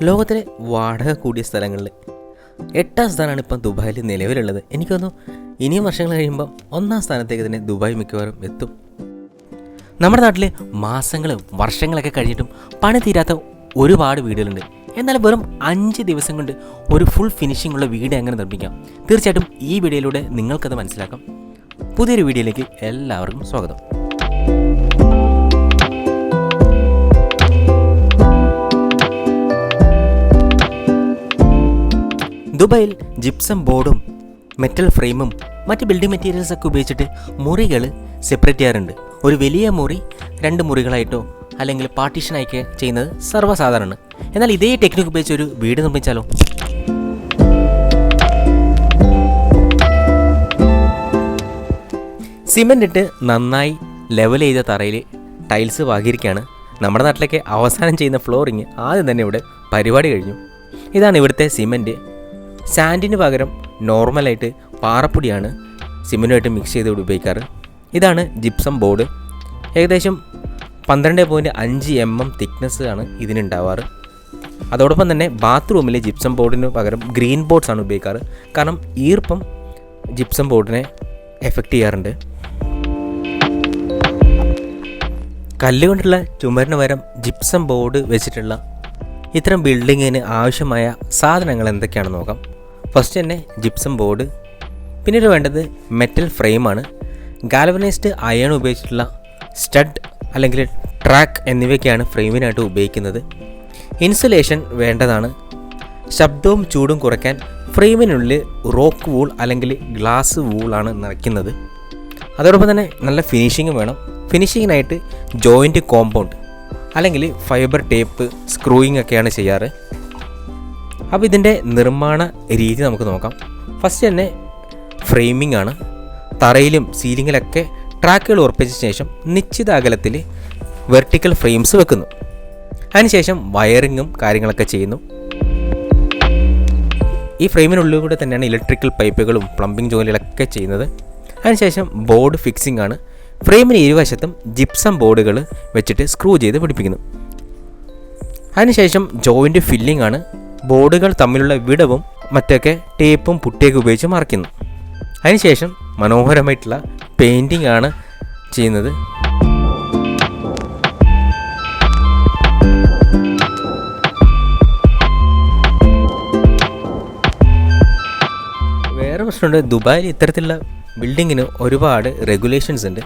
ലോകത്തിലെ വാടക കൂടിയ സ്ഥലങ്ങളിൽ എട്ടാം സ്ഥാനമാണ് ഇപ്പം ദുബായിൽ നിലവിലുള്ളത്. എനിക്ക് ഇനിയും വർഷങ്ങൾ കഴിയുമ്പോൾ ഒന്നാം സ്ഥാനത്തേക്ക് തന്നെ ദുബായ് മിക്കവാറും എത്തും. നമ്മുടെ നാട്ടിൽ മാസങ്ങളും വർഷങ്ങളൊക്കെ കഴിഞ്ഞിട്ടും പണി തീരാത്ത ഒരുപാട് വീടുകളുണ്ട്. എന്നാൽ വെറും അഞ്ച് ദിവസം കൊണ്ട് ഒരു ഫുൾ ഫിനിഷിംഗ് ഉള്ള വീട് എങ്ങനെ നിർമ്മിക്കാം? തീർച്ചയായിട്ടും ഈ വീഡിയോയിലൂടെ നിങ്ങൾക്കത് മനസ്സിലാക്കാം. പുതിയൊരു വീഡിയോയിലേക്ക് എല്ലാവർക്കും സ്വാഗതം. ദുബായിൽ ജിപ്സം ബോർഡും മെറ്റൽ ഫ്രെയിമും മറ്റ് ബിൽഡിംഗ് മെറ്റീരിയൽസ് ഒക്കെ ഉപയോഗിച്ചിട്ട് മുറികൾ സെപ്പറേറ്റ് ചെയ്യാറുണ്ട്. ഒരു വലിയ മുറി രണ്ട് മുറികളായിട്ടോ അല്ലെങ്കിൽ പാർട്ടീഷനായിട്ട് ചെയ്യുന്നത് സർവസാധാരണമാണ്. എന്നാൽ ഇതേ ടെക്നിക്ക് ഉപയോഗിച്ച് ഒരു വീട് നിർമ്മിച്ചാലോ? സിമെന്റ് ഇട്ട് നന്നായി ലെവൽ ചെയ്ത തറയിൽ ടൈൽസ് വാകിയിരിക്കുകയാണ് നമ്മുടെ നാട്ടിലൊക്കെ അവസാനം ചെയ്യുന്ന ഫ്ലോറിങ് ആദ്യം തന്നെ ഇവിടെ പരിപാടി കഴിഞ്ഞു. ഇതാണ് ഇവിടുത്തെ സിമെന്റ് സാൻഡിന് പകരം നോർമലായിട്ട് പാറപ്പൊടിയാണ് സിമെന്റുമായിട്ട് മിക്സ് ചെയ്ത് ഉപയോഗിക്കാറ്. ഇതാണ് ജിപ്സം ബോർഡ് ഏകദേശം പന്ത്രണ്ട് പോയിന്റ് അഞ്ച് എം എം തിക്നെസ് ആണ് ഇതിനുണ്ടാവാറ്. അതോടൊപ്പം തന്നെ ബാത്റൂമിലെ ജിപ്സം ബോർഡിന് പകരം ഗ്രീൻ ബോർഡ്സ് ആണ് ഉപയോഗിക്കാറ്. കാരണം ഈർപ്പം ജിപ്സം ബോർഡിനെ എഫക്റ്റ് ചെയ്യാറുണ്ട്. കല്ലുകൊണ്ടുള്ള ചുമരിന് പകരം ജിപ്സം ബോർഡ് വെച്ചിട്ടുള്ള ഇത്തരം ബിൽഡിങ്ങിന് ആവശ്യമായ സാധനങ്ങൾ എന്തൊക്കെയാണെന്ന് നോക്കാം. ഫസ്റ്റ് തന്നെ ജിപ്സം ബോർഡ് പിന്നീട് വേണ്ടത് മെറ്റൽ ഫ്രെയിമാണ് ഗാലവനൈസ്ഡ് അയൺ ഉപയോഗിച്ചിട്ടുള്ള സ്റ്റഡ് അല്ലെങ്കിൽ ട്രാക്ക് എന്നിവയൊക്കെയാണ് ഫ്രെയിമിനായിട്ട് ഉപയോഗിക്കുന്നത്. ഇൻസുലേഷൻ വേണ്ടതാണ്. ശബ്ദവും ചൂടും കുറയ്ക്കാൻ ഫ്രെയിമിനുള്ളിൽ റോക്ക് വൂൾ അല്ലെങ്കിൽ ഗ്ലാസ് വൂളാണ് നിറയ്ക്കുന്നത്. അതോടൊപ്പം തന്നെ നല്ല ഫിനിഷിങ്ങും വേണം. ഫിനിഷിങ്ങിനായിട്ട് ജോയിന്റ് കോമ്പൗണ്ട് അല്ലെങ്കിൽ ഫൈബർ ടേപ്പ് സ്ക്രൂയിങ് ഒക്കെയാണ് ചെയ്യാറ്. അപ്പോൾ ഇതിന്റെ നിർമ്മാണ രീതി നമുക്ക് നോക്കാം. ഫസ്റ്റ് തന്നെ ഫ്രെയിമിംഗ് ആണ്. തറയിലും സീലിങ്ങിലൊക്കെ ട്രാക്കുകൾ ഉറപ്പിച്ച ശേഷം നിശ്ചിത അകലത്തിൽ വെർട്ടിക്കൽ ഫ്രെയിംസ് വെക്കുന്നു. അതിനുശേഷം വയറിങ്ങും കാര്യങ്ങളൊക്കെ ചെയ്യുന്നു. ഈ ഫ്രെയിമിനുള്ളിൽ കൂടെ തന്നെയാണ് ഇലക്ട്രിക്കൽ പൈപ്പുകളും പ്ലംബിംഗ് ജോലികളൊക്കെ ചെയ്യുന്നത്. അതിനുശേഷം ബോർഡ് ഫിക്സിംഗ് ആണ്. ഫ്രെയിമിന് ഇരുവശത്തും ജിപ്സം ബോർഡുകൾ വെച്ചിട്ട് സ്ക്രൂ ചെയ്ത് പിടിപ്പിക്കുന്നു. അതിനുശേഷം ജോയിന്റ് ഫില്ലിംഗ് ആണ്. ബോർഡുകൾ തമ്മിലുള്ള വിടവും മറ്റൊക്കെ ടേപ്പും പുട്ടിയൊക്കെ ഉപയോഗിച്ച് മറയ്ക്കുന്നു. അതിനുശേഷം മനോഹരമായിട്ടുള്ള പെയിന്റിംഗ് ആണ് ചെയ്യുന്നത്. വേറെ പ്രശ്നമുണ്ട്. ദുബായിൽ ഇത്തരത്തിലുള്ള ബിൽഡിങ്ങിന് ഒരുപാട് റെഗുലേഷൻസ് ഉണ്ട്.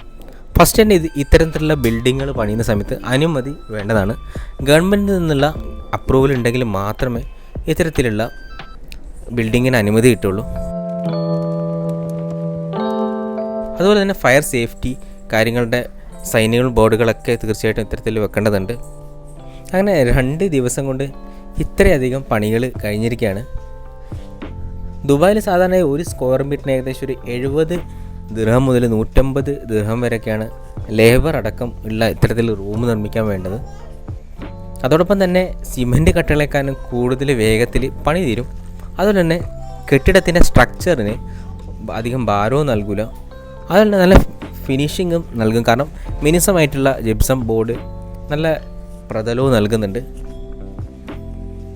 ഫസ്റ്റ് തന്നെ ഇത് ഇത്തരത്തിലുള്ള ബിൽഡിങ്ങുകൾ പണിയുന്ന സമയത്ത് അനുമതി വേണ്ടതാണ്. ഗവൺമെന്റിൽ നിന്നുള്ള അപ്രൂവൽ ഉണ്ടെങ്കിൽ മാത്രമേ ഇത്തരത്തിലുള്ള ബിൽഡിങ്ങിന് അനുമതി കിട്ടുള്ളൂ. അതുപോലെ തന്നെ ഫയർ സേഫ്റ്റി കാര്യങ്ങളുടെ സൈനുകൾ ബോർഡുകളൊക്കെ തീർച്ചയായിട്ടും ഇത്തരത്തിൽ വെക്കേണ്ടതുണ്ട്. അങ്ങനെ രണ്ട് ദിവസം കൊണ്ട് ഇത്രയധികം പണികൾ കഴിഞ്ഞിരിക്കുകയാണ്. ദുബായിൽ സാധാരണ ഒരു സ്ക്വയർ മീറ്ററിന് ഏകദേശം ഒരു എഴുപത് ദൃഹം മുതൽ നൂറ്റമ്പത് ദൃഹം വരെയൊക്കെയാണ് ലേബർ അടക്കം ഉള്ള ഇത്തരത്തിൽ റൂം നിർമ്മിക്കാൻ വേണ്ടത്. അതോടൊപ്പം തന്നെ സിമന്റ് കട്ടകളേക്കാളും കൂടുതൽ വേഗത്തിൽ പണി തീരും. അതുപോലെ തന്നെ കെട്ടിടത്തിന്റെ സ്ട്രക്ചറിന് അധികം ഭാരവും നൽകില്ല അതുപോലെ തന്നെ നല്ല ഫിനിഷിങ്ങും നൽകും. കാരണം മിനിസമായിട്ടുള്ള ജിപ്സം ബോർഡ് നല്ല പ്രതലവും നൽകുന്നുണ്ട്.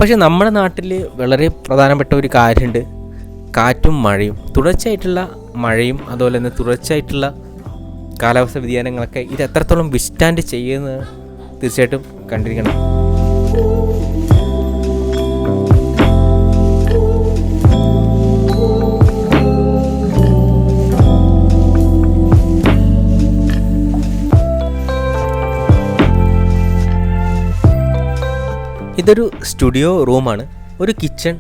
പക്ഷേ നമ്മുടെ നാട്ടിൽ വളരെ പ്രധാനപ്പെട്ട ഒരു കാര്യമുണ്ട്. കാറ്റും മഴയും. തുടർച്ചയായിട്ടുള്ള മഴയും അതുപോലെ തന്നെ തുടർച്ചയായിട്ടുള്ള കാലാവസ്ഥ വ്യതിയാനങ്ങളൊക്കെ ഇത് എത്രത്തോളം വിസ്റ്റാൻഡ് ചെയ്യുന്നത്? തീർച്ചയായിട്ടും കണ്ടിരിക്കണം. ഇതൊരു സ്റ്റുഡിയോ റൂമാണ്. ഒരു കിച്ചൺ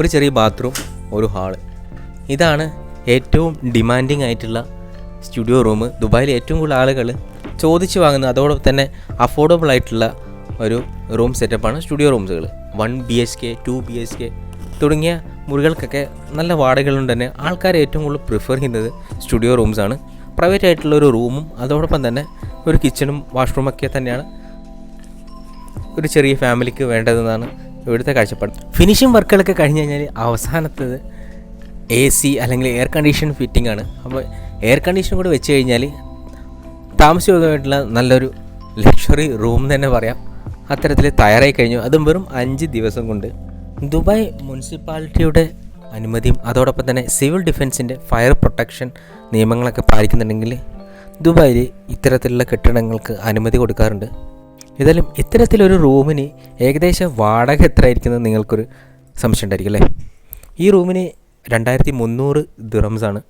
ഒരു ചെറിയ ബാത്റൂം ഒരു ഹാൾ. ഇതാണ് ഏറ്റവും ഡിമാൻഡിങ് ആയിട്ടുള്ള സ്റ്റുഡിയോ റൂം. ദുബായിൽ ഏറ്റവും കൂടുതൽ ആളുകൾ ചോദിച്ചു വാങ്ങുന്ന അതോടൊപ്പം തന്നെ അഫോർഡബിൾ ആയിട്ടുള്ള ഒരു റൂം സെറ്റപ്പാണ് studio റൂംസുകൾ one B H K two B H K തുടങ്ങിയ മുറികൾക്കൊക്കെ നല്ല വാടകകളുണ്ട് തന്നെ. ആൾക്കാർ ഏറ്റവും കൂടുതൽ പ്രിഫർ ചെയ്യുന്നത് സ്റ്റുഡിയോ റൂംസാണ്. പ്രൈവറ്റ് ആയിട്ടുള്ള ഒരു റൂമും അതോടൊപ്പം തന്നെ ഒരു കിച്ചണും വാഷ്റൂമൊക്കെ തന്നെയാണ് ഒരു ചെറിയ ഫാമിലിക്ക് വേണ്ടതെന്നാണ് ഇവിടുത്തെ കാഴ്ചപ്പാട്. ഫിനിഷിംഗ് വർക്കുകളൊക്കെ കഴിഞ്ഞ് കഴിഞ്ഞാൽ അവസാനത്തത് എ സി അല്ലെങ്കിൽ എയർ കണ്ടീഷൻ ഫിറ്റിംഗ് ആണ്. അപ്പോൾ എയർ കണ്ടീഷൻ കൂടെ വെച്ച് കഴിഞ്ഞാൽ താമസയോഗ്യമായിട്ടുള്ള നല്ലൊരു ലക്ഷറി റൂം തന്നെ പറയാം. അത്തരത്തിൽ തയ്യാറായി കഴിഞ്ഞു. അതും വെറും അഞ്ച് ദിവസം കൊണ്ട്. ദുബായ് മുനിസിപ്പാലിറ്റിയുടെ അനുമതിയും അതോടൊപ്പം തന്നെ സിവിൽ ഡിഫൻസിന്റെ ഫയർ പ്രൊട്ടക്ഷൻ നിയമങ്ങളൊക്കെ പാലിക്കുന്നുണ്ടെങ്കിൽ ദുബായിൽ ഇത്തരത്തിലുള്ള കെട്ടിടങ്ങൾക്ക് അനുമതി കൊടുക്കാറുണ്ട്. ഏതായാലും ഇത്തരത്തിലൊരു റൂമിന് ഏകദേശം വാടക എത്ര ആയിരിക്കുന്നത് നിങ്ങൾക്കൊരു സംശയം ഉണ്ടായിരിക്കും അല്ലേ? ഈ റൂമിന് രണ്ടായിരത്തി മുന്നൂറ് ദിറംസാണ്.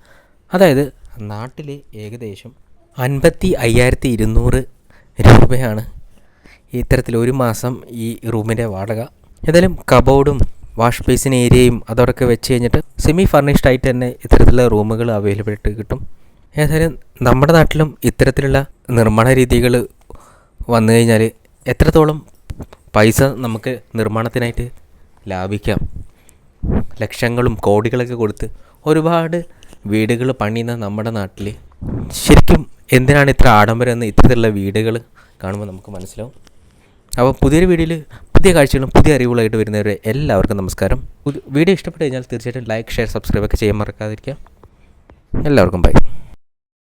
അതായത് നാട്ടിൽ ഏകദേശം അൻപത്തി അയ്യായിരത്തി ഇരുന്നൂറ് രൂപയാണ് ഇത്തരത്തിൽ ഒരു മാസം ഈ റൂമിന്റെ വാടക ഏതായാലും കബോർഡും വാഷ് ബേസിൻ ഏരിയയും അതോടൊക്കെ വെച്ച് കഴിഞ്ഞിട്ട് സെമി ഫർണിഷ്ഡ് ആയിട്ട് തന്നെ ഇത്തരത്തിലുള്ള റൂമുകൾ അവൈലബിൾ ആയിട്ട് കിട്ടും. ഏതായാലും നമ്മുടെ നാട്ടിലും ഇത്തരത്തിലുള്ള നിർമ്മാണ രീതികൾ വന്നു കഴിഞ്ഞാൽ എത്രത്തോളം പൈസ നമുക്ക് നിർമ്മാണത്തിനായിട്ട് ലാഭിക്കാം? ലക്ഷങ്ങളും കോടികളൊക്കെ കൊടുത്ത് ഒരുപാട് വീടുകൾ പണിയുന്ന നമ്മുടെ നാട്ടിൽ ശരിക്കും എന്തിനാണ് ഇത്ര ആഡംബരം എന്ന് ഇത്തരത്തിലുള്ള വീടുകൾ കാണുമ്പോൾ നമുക്ക് മനസ്സിലാവും. അപ്പോൾ പുതിയൊരു വീഡിയോയിൽ പുതിയ കാഴ്ചകളും പുതിയ അറിവുകളായിട്ട് വരുന്നവരെ എല്ലാവർക്കും നമസ്കാരം. വീഡിയോ ഇഷ്ടപ്പെട്ട് കഴിഞ്ഞാൽ തീർച്ചയായിട്ടും ലൈക്ക് ഷെയർ സബ്സ്ക്രൈബ് ഒക്കെ ചെയ്യാൻ മറക്കാതിരിക്കുക. എല്ലാവർക്കും ബൈ